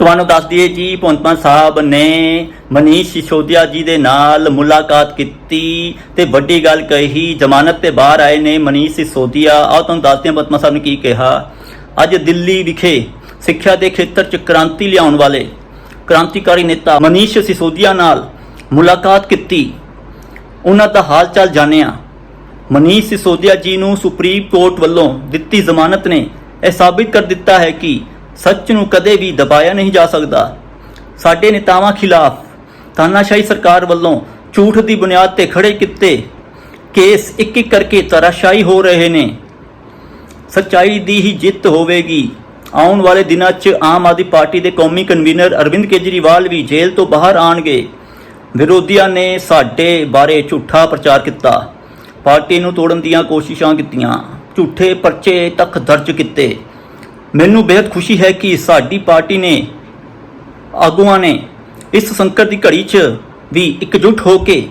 ਤੁਹਾਨੂੰ ਦੱਸ ਦਈਏ ਜੀ, ਭਗਵੰਤ ਸਾਹਿਬ ਨੇ ਮਨੀਸ਼ ਸਿਸੋਦੀਆ ਜੀ ਦੇ ਨਾਲ ਮੁਲਾਕਾਤ ਕੀਤੀ ਤੇ ਵੱਡੀ ਗੱਲ ਕਹੀ, ਜ਼ਮਾਨਤ ਤੇ ਬਾਹਰ ਆਏ ਨੇ ਮਨੀਸ਼ ਸਿਸੋਦੀਆ। ਆਓ ਤੁਹਾਨੂੰ ਦੱਸਦੇ ਹਾਂ ਭਗਵੰਤ ਸਾਹਿਬ ਨੇ ਕੀ ਕਿਹਾ। ਅੱਜ ਦਿੱਲੀ ਵਿਖੇ ਸਿੱਖਿਆ ਦੇ ਖੇਤਰ 'ਚ ਕ੍ਰਾਂਤੀ ਲਿਆਉਣ ਵਾਲੇ ਕ੍ਰਾਂਤੀਕਾਰੀ ਨੇਤਾ ਮਨੀਸ਼ ਸਿਸੋਦੀਆ ਨਾਲ ਮੁਲਾਕਾਤ ਕੀਤੀ। ਉਹਨਾਂ ਦਾ ਹਾਲ ਚਾਲ ਜਾਣਿਆ। ਮਨੀਸ਼ ਸਿਸੋਦੀਆ ਜੀ ਨੂੰ ਸੁਪਰੀਮ ਕੋਰਟ ਵੱਲੋਂ ਦਿੱਤੀ ਜ਼ਮਾਨਤ ਨੇ। ਇਹ ਸਾਬਿਤ ਕਰ ਦਿੱਤਾ ਹੈ ਕਿ ਸੱਚ ਨੂੰ ਕਦੇ ਵੀ ਦਬਾਇਆ ਨਹੀਂ ਜਾ ਸਕਦਾ। ਸਾਡੇ ਨੇਤਾਵਾਂ ਖਿਲਾਫ ਤਾਨਾਸ਼ਾਹੀ ਸਰਕਾਰ ਵੱਲੋਂ ਝੂਠ ਦੀ ਬੁਨਿਆਦ ਤੇ ਖੜੇ ਕੀਤੇ ਕੇਸ ਇੱਕ ਇੱਕ ਕਰਕੇ ਤਰਾਸ਼ਾਈ ਹੋ ਰਹੇ ਨੇ। ਸੱਚਾਈ ਦੀ ਹੀ ਜਿੱਤ ਹੋਵੇਗੀ। ਆਉਣ ਵਾਲੇ ਦਿਨਾਂ 'ਚ ਆਮ ਆਦਮੀ ਪਾਰਟੀ ਦੇ ਕੌਮੀ ਕਨਵੀਨਰ ਅਰਵਿੰਦ ਕੇਜਰੀਵਾਲ ਵੀ ਜੇਲ੍ਹ ਤੋਂ ਬਾਹਰ ਆਣਗੇ ਵਿਰੋਧੀਆਂ ਨੇ ਸਾਡੇ ਬਾਰੇ ਝੂਠਾ ਪ੍ਰਚਾਰ ਕੀਤਾ। ਪਾਰਟੀ ਨੂੰ ਤੋੜਨ ਦੀਆਂ ਕੋਸ਼ਿਸ਼ਾਂ ਕੀਤੀਆਂ। ਝੂਠੇ ਪਰਚੇ ਤੱਕ ਦਰਜ ਕੀਤੇ। ਮੈਨੂੰ ਬੇहद ਖੁਸ਼ੀ ਹੈ ਕਿ ਸਾਡੀ ਪਾਰਟੀ ਨੇ ਆਗੂਆਂ ਨੇ ਇਸ ਸੰਕਟ ਦੀ ਘੜੀ 'ਚ ਵੀ ਇਕਜੁੱਟ ਹੋ ਕੇ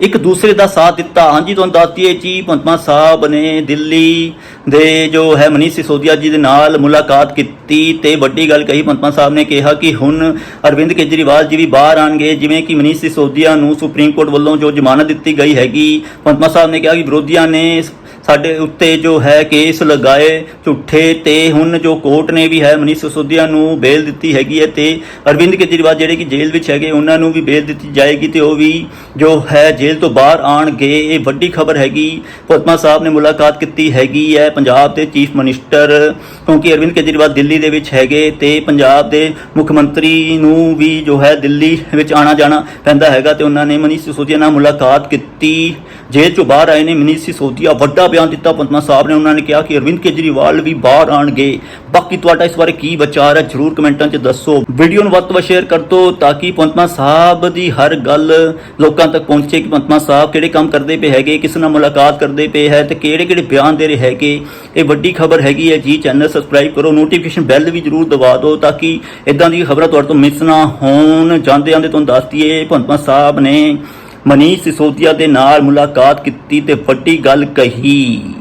ਇੱਕ ਦੂਸਰੇ ਦਾ ਸਾਥ ਦਿੱਤਾ। ਹਾਂਜੀ, ਤੁਹਾਨੂੰ ਦੱਸ ਦਈਏ, ਜੀ ਪੰਤਮਾ ਸਾਹਿਬ ਨੇ ਦਿੱਲੀ ਦੇ ਜੋ ਹੈ ਮਨੀਸ਼ ਸਿਸੋਦੀਆ ਜੀ ਦੇ ਨਾਲ ਮੁਲਾਕਾਤ ਕੀਤੀ ਤੇ ਵੱਡੀ ਗੱਲ ਕਹੀ। ਪੰਤਮਾ ਸਾਹਿਬ ਨੇ ਕਿਹਾ ਕਿ ਹੁਣ ਅਰਵਿੰਦ ਕੇਜਰੀਵਾਲ ਜੀ ਵੀ ਬਾਹਰ ਆਣਗੇ ਜਿਵੇਂ ਕਿ ਮਨੀਸ਼ ਸਿਸੋਦੀਆ ਨੂੰ ਸੁਪਰੀਮ ਕੋਰਟ ਵੱਲੋਂ ਜੋ ਜ਼ਮਾਨਤ ਦਿੱਤੀ ਗਈ ਹੈਗੀ। ਪੰਤਮਾ ਸਾਹਿਬ ਨੇ ਕਿਹਾ ਕਿ ਵਿਰੋਧੀਆਂ ਨੇ ਸਾਡੇ ਉੱਤੇ ਜੋ ਹੈ ਕੇਸ ਲਗਾਏ, ਝੂਠੇ ਤੇ ਹੁਣ ਜੋ ਕੋਰਟ ਨੇ ਵੀ ਹੈ ਮਨੀਸ਼ ਸਿਸੋਦੀਆ ਨੂੰ ਬੇਲ ਦਿੱਤੀ ਹੈਗੀ ਹੈ ਤੇ ਅਰਵਿੰਦ ਕੇਜਰੀਵਾਲ ਜਿਹੜੇ ਕਿ ਜੇਲ੍ਹ ਵਿੱਚ ਹੈਗੇ, ਉਹਨਾਂ ਨੂੰ ਵੀ ਬੇਲ ਦਿੱਤੀ ਜਾਏਗੀ ਤੇ ਉਹ ਵੀ ਜੋ ਹੈ ਜੇਲ੍ਹ ਤੋਂ ਬਾਹਰ ਆਣਗੇ, ਇਹ ਵੱਡੀ ਖਬਰ ਹੈਗੀ। ਪਦਮਾ ਸਾਹਿਬ ਨੇ ਮੁਲਾਕਾਤ ਕੀਤੀ ਹੈਗੀ ਹੈ ਪੰਜਾਬ ਦੇ ਚੀਫ ਮਿਨਿਸਟਰ, ਕਿਉਂਕਿ ਅਰਵਿੰਦ ਕੇਜਰੀਵਾਲ ਦਿੱਲੀ ਦੇ ਵਿੱਚ ਹੈਗੇ ਤੇ ਪੰਜਾਬ ਦੇ ਮੁੱਖ ਮੰਤਰੀ ਨੂੰ ਵੀ ਜੋ ਹੈ ਦਿੱਲੀ ਵਿੱਚ ਆਣਾ ਜਾਣਾ ਪੈਂਦਾ ਹੈਗਾ ਤੇ ਉਹਨਾਂ ਨੇ ਮਨੀਸ਼ ਸਿਸੋਦੀਆ ਨਾਲ ਮੁਲਾਕਾਤ ਕੀਤੀ। ਜੇਲ੍ਹ ਤੋਂ ਬਾਹਰ ਆਏ ਨੇ, ਮਨੀਸ਼ ਸਿਸੋਦੀਆ ਵੱਡਾ ਬਿਆਨ ਦਿੱਤਾ। ਪਦਮਾ ਸਾਹਿਬ ਨੇ ਉਹਨਾਂ ਨੇ ਕਿਹਾ ਕਿ ਅਰਵਿੰਦ ਕੇਜਰੀਵਾਲ ਵੀ ਬਾਹਰ ਆਣਗੇ ਬਾਕੀ ਤੁਹਾਡਾ ਇਸ ਬਾਰੇ ਕੀ ਵਿਚਾਰ ਹੈ? ਜਰੂਰ ਕਮੈਂਟਾਂ 'ਚ ਦੱਸੋ। ਵੀਡੀਓ ਨੂੰ ਵੱਧ ਤੋਂ ਵੱਧ ਸ਼ੇਅਰ ਕਰ ਦਿਓ ਤਾਂ ਕਿ ਪਦਮਾ ਸਾਹਿਬ ਦੀ ਹਰ ਗੱਲ ਲੋਕਾਂ ਤੱਕ ਪਹੁੰਚੇ ਕਿ ਪੰਤਮਾ ਸਾਹਿਬ ਕਿਹੜੇ ਕੰਮ ਕਰਦੇ ਪਏ ਹੈਗੇ, ਕਿਸ ਨਾਲ ਮੁਲਾਕਾਤ ਕਰਦੇ ਪਏ ਹੈ ਤੇ ਕਿਹੜੇ ਕਿਹੜੇ ਬਿਆਨ ਦੇ ਰਹੇ ਹੈਗੇ। ਇਹ ਵੱਡੀ ਖਬਰ ਹੈਗੀ ਹੈ ਜੀ। ਚੈਨਲ ਸਬਸਕ੍ਰਾਈਬ ਕਰੋ। ਨੋਟੀਫਿਕੇਸ਼ਨ ਬੈਲ ਵੀ ਜਰੂਰ ਦਬਾ ਦਿਓ ਤਾਂ ਕਿ ਇਦਾਂ ਦੀ ਖਬਰਾਂ ਤੁਹਾਡੇ ਤੋਂ ਮਿਸ ਨਾ ਹੋਣ। ਜਾਂਦੇ ਜਾਂਦੇ ਤੁਹਾਨੂੰ ਦੱਸ ਦਈਏ ਪਦਮਾ ਸਾਹਿਬ ਨੇ ਮਨੀਸ਼ ਸਿਸੋਦੀਆ ਦੇ ਨਾਲ ਮੁਲਾਕਾਤ ਕੀਤੀ ਤੇ ਵੱਡੀ ਗੱਲ ਕਹੀ।